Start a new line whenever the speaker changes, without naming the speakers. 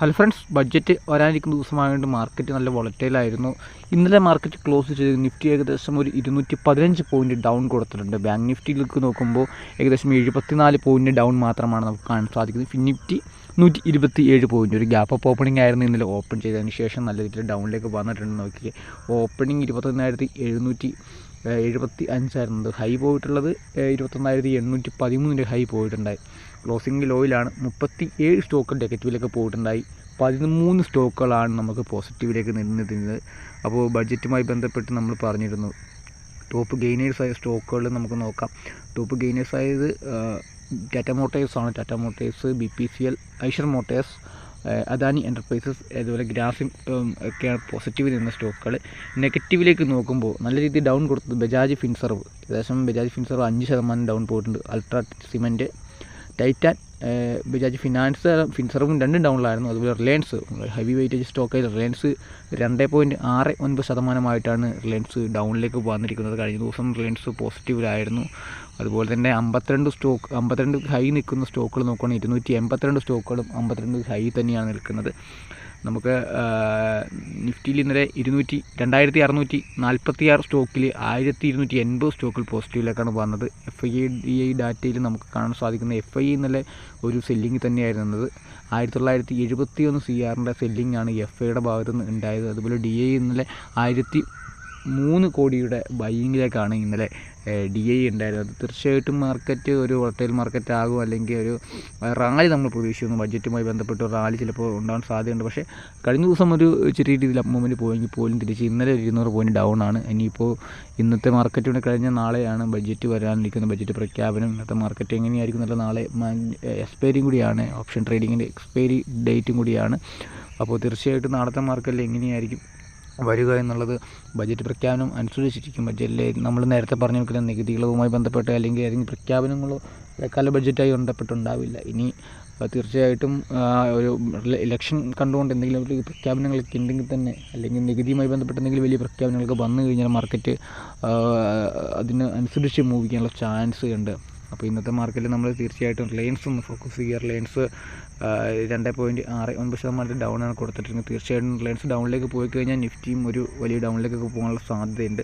Hello friends budget വരാനിരിക്കുന്ന ദിവസമായതുകൊണ്ട് market നല്ല വളറ്റയിലായിരുന്നു ഇന്നലെ മാർക്കറ്റ് ക്ലോസ് ചെയ്ത് നിഫ്റ്റി ഏകദേശം ഒരു ഇരുന്നൂറ്റി പതിനഞ്ച് പോയിന്റ് ഡൗൺ കൊടുത്തിട്ടുണ്ട്. ബാങ്ക് നിഫ്റ്റിയിലേക്ക് നോക്കുമ്പോൾ ഏകദേശം എഴുപത്തിനാല് പോയിന്റ് ഡൗൺ മാത്രമാണ് നമുക്ക് കാണാൻ സാധിക്കുന്നത്. നിഫ്റ്റി നൂറ്റി ഇരുപത്തി ഏഴ് പോയിന്റ് ഒരു ഗ്യാപ്പ് അപ്പ് ഓപ്പണിംഗ് ആയിരുന്നു ഇന്നലെ ഓപ്പൺ ചെയ്തതിന് ശേഷം നല്ല രീതിയിൽ ഡൗണിലേക്ക് വന്നിട്ടുണ്ട് നോക്കി ഓപ്പണിംഗ് ഇരുപത്തൊന്നായിരത്തി എഴുന്നൂറ്റി എഴുപത്തി അഞ്ചായിരുന്നത് ഹൈ പോയിട്ടുള്ളത് ഇരുപത്തൊന്നായിരത്തി എണ്ണൂറ്റി പതിമൂന്നിന്റെ ഹൈ പോയിട്ടുണ്ടായി. ക്ലോസിംഗ് ലോയിലാണ് മുപ്പത്തി ഏഴ് സ്റ്റോക്ക് നെഗറ്റീവിലേക്ക് പോയിട്ടുണ്ടായി. പതിമൂന്ന് സ്റ്റോക്കുകളാണ് നമുക്ക് പോസിറ്റീവിലേക്ക് നിന്നിരുന്നത്. അപ്പോൾ ബഡ്ജറ്റുമായി ബന്ധപ്പെട്ട് നമ്മൾ പറഞ്ഞിരുന്നു. ടോപ്പ് ഗെയിനേഴ്സ് ആയ സ്റ്റോക്കുകൾ നമുക്ക് നോക്കാം. ടോപ്പ് ഗെയിനേഴ്സ് ആയത് ടാറ്റ മോട്ടേഴ്സ് ആണ്. Tata Motors B P C L Eicher Motors Adani Enterprises അതുപോലെ ഗ്രാസിം ഒക്കെയാണ് പോസിറ്റീവ് നിന്ന സ്റ്റോക്കുകൾ നെഗറ്റീവിലേക്ക് നോക്കുമ്പോൾ നല്ല രീതിയിൽ ഡൗൺ കൊടുത്തത് ബജാജ് ഫിൻസർവ് ഏകദേശം ബജാജ് ഫിൻസർവ് അഞ്ച് ശതമാനം ഡൗൺ പോയിട്ടുണ്ട്. Ultra cement Titan Bajaj finance ഫിൻസറും രണ്ടും ഡൗണിലായിരുന്നു അതുപോലെ റിലയൻസ് ഹെവി വെയിറ്റേജ് സ്റ്റോക്കായി റിലയൻസ് രണ്ട് പോയിന്റ് ആറ് ഒൻപത് ശതമാനമായിട്ടാണ് റിലയൻസ് ഡൗണിലേക്ക് വന്നിരിക്കുന്നത്. കഴിഞ്ഞ ദിവസം റിലയൻസ് പോസിറ്റീവിലായിരുന്നു അതുപോലെ തന്നെ അമ്പത്തിരണ്ട് സ്റ്റോക്ക് അമ്പത്തിരണ്ട് ഹൈ നിൽക്കുന്ന സ്റ്റോക്കുകൾ നോക്കുകയാണെങ്കിൽ ഇരുന്നൂറ്റി എൺപത്തിരണ്ട് സ്റ്റോക്കുകളും അമ്പത്തിരണ്ട് ഹൈ തന്നെയാണ് നിൽക്കുന്നത്. നമുക്ക് നിഫ്റ്റിയിൽ ഇന്നലെ ഇരുന്നൂറ്റി രണ്ടായിരത്തി അറുന്നൂറ്റി നാൽപ്പത്തി ആറ് സ്റ്റോക്കിൽ ആയിരത്തി ഇരുന്നൂറ്റി എൺപത് സ്റ്റോക്കിൽ പോസിറ്റീവിലേക്കാണ് വന്നത്. എഫ് ഐ ഡി ഐ ഡാറ്റയിൽ നമുക്ക് കാണാൻ സാധിക്കുന്ന എഫ് ഐ ഇന്നലെ ഒരു സെല്ലിങ് തന്നെയായിരുന്നത് ആയിരത്തി തൊള്ളായിരത്തി എഴുപത്തി ഒന്ന് സി ആറിന്റെ സെല്ലിംഗ് ആണ് എഫ് ഐയുടെ ഭാഗത്ത് നിന്ന് ഉണ്ടായത്. അതുപോലെ ഡി ഐ ഇന്നലെ ആയിരത്തി മൂന്ന് കോടിയുടെ ബൈയിങ്ങിലേക്കാണ് ഇന്നലെ ഡി ഐ ഉണ്ടായിരുന്നത്. തീർച്ചയായിട്ടും മാർക്കറ്റ് ഒരു ഹോട്ടൽ മാർക്കറ്റ് ആകും അല്ലെങ്കിൽ ഒരു റാലി നമ്മൾ പ്രതീക്ഷിക്കുന്നു. ബഡ്ജറ്റുമായി ബന്ധപ്പെട്ട് റാലി ചിലപ്പോൾ ഉണ്ടാകാൻ സാധ്യതയുണ്ട്. പക്ഷേ കഴിഞ്ഞ ദിവസം ഒരു ചെറിയ രീതിയിൽ മൂവ്മെന്റ് പോയെങ്കിൽ പോലും തിരിച്ച് ഇന്നലെ ഒരു ഇരുന്നൂറ് പോയിന്റ് ഡൗൺ ആണ്. ഇനിയിപ്പോൾ ഇന്നത്തെ മാർക്കറ്റ് കൂടെ കഴിഞ്ഞ നാളെയാണ് ബഡ്ജറ്റ് വരാനിരിക്കുന്ന ബഡ്ജറ്റ് പ്രഖ്യാപനം ഇന്നത്തെ മാർക്കറ്റ് എങ്ങനെയായിരിക്കും എന്നുള്ള നാളെ എക്സ്പയറിയും കൂടിയാണ്. ഓപ്ഷൻ ട്രേഡിങ്ങിന്റെ എക്സ്പയറി ഡേറ്റും കൂടിയാണ്. അപ്പോൾ തീർച്ചയായിട്ടും നാളത്തെ മാർക്കറ്റിൽ എങ്ങനെയായിരിക്കും? വരിക എന്നുള്ളത് ബജറ്റ് പ്രഖ്യാപനം അനുസരിച്ചിരിക്കും. ബജറ്റിലെ നമ്മൾ നേരത്തെ പറഞ്ഞു നിൽക്കുന്ന നികുതികളുമായി ബന്ധപ്പെട്ട് അല്ലെങ്കിൽ ഏതെങ്കിലും പ്രഖ്യാപനങ്ങളോ ഇടക്കാല ബഡ്ജറ്റായി ബന്ധപ്പെട്ടുണ്ടാവില്ല. ഇനി തീർച്ചയായിട്ടും ഒരു ഇലക്ഷൻ കണ്ടുകൊണ്ട് എന്തെങ്കിലും ഒരു പ്രഖ്യാപനങ്ങളൊക്കെ ഉണ്ടെങ്കിൽ തന്നെ അല്ലെങ്കിൽ നികുതിയുമായി ബന്ധപ്പെട്ട് എന്തെങ്കിലും വലിയ പ്രഖ്യാപനങ്ങളൊക്കെ വന്നു കഴിഞ്ഞാൽ മാർക്കറ്റ് അതിന് അനുസരിച്ച് മൂവ് ചെയ്യാനുള്ള ചാൻസ് ഉണ്ട്. അപ്പോൾ ഇന്നത്തെ മാർക്കറ്റിൽ നമ്മൾ തീർച്ചയായിട്ടും റിലയൻസ് ഒന്ന് ഫോക്കസ് ചെയ്യുക. റിലയൻസ് രണ്ട് പോയിന്റ് ആറ് ഒൻപത് ശതമാനത്തിൽ ഡൗൺ ആണ് കൊടുത്തിട്ടുണ്ട് തീർച്ചയായിട്ടും റിലയൻസ് ഡൗണിലേക്ക് പോയി കഴിഞ്ഞാൽ നിഫ്റ്റിയും ഒരു വലിയ ഡൗണിലേക്കൊക്കെ പോകാനുള്ള സാധ്യതയുണ്ട്.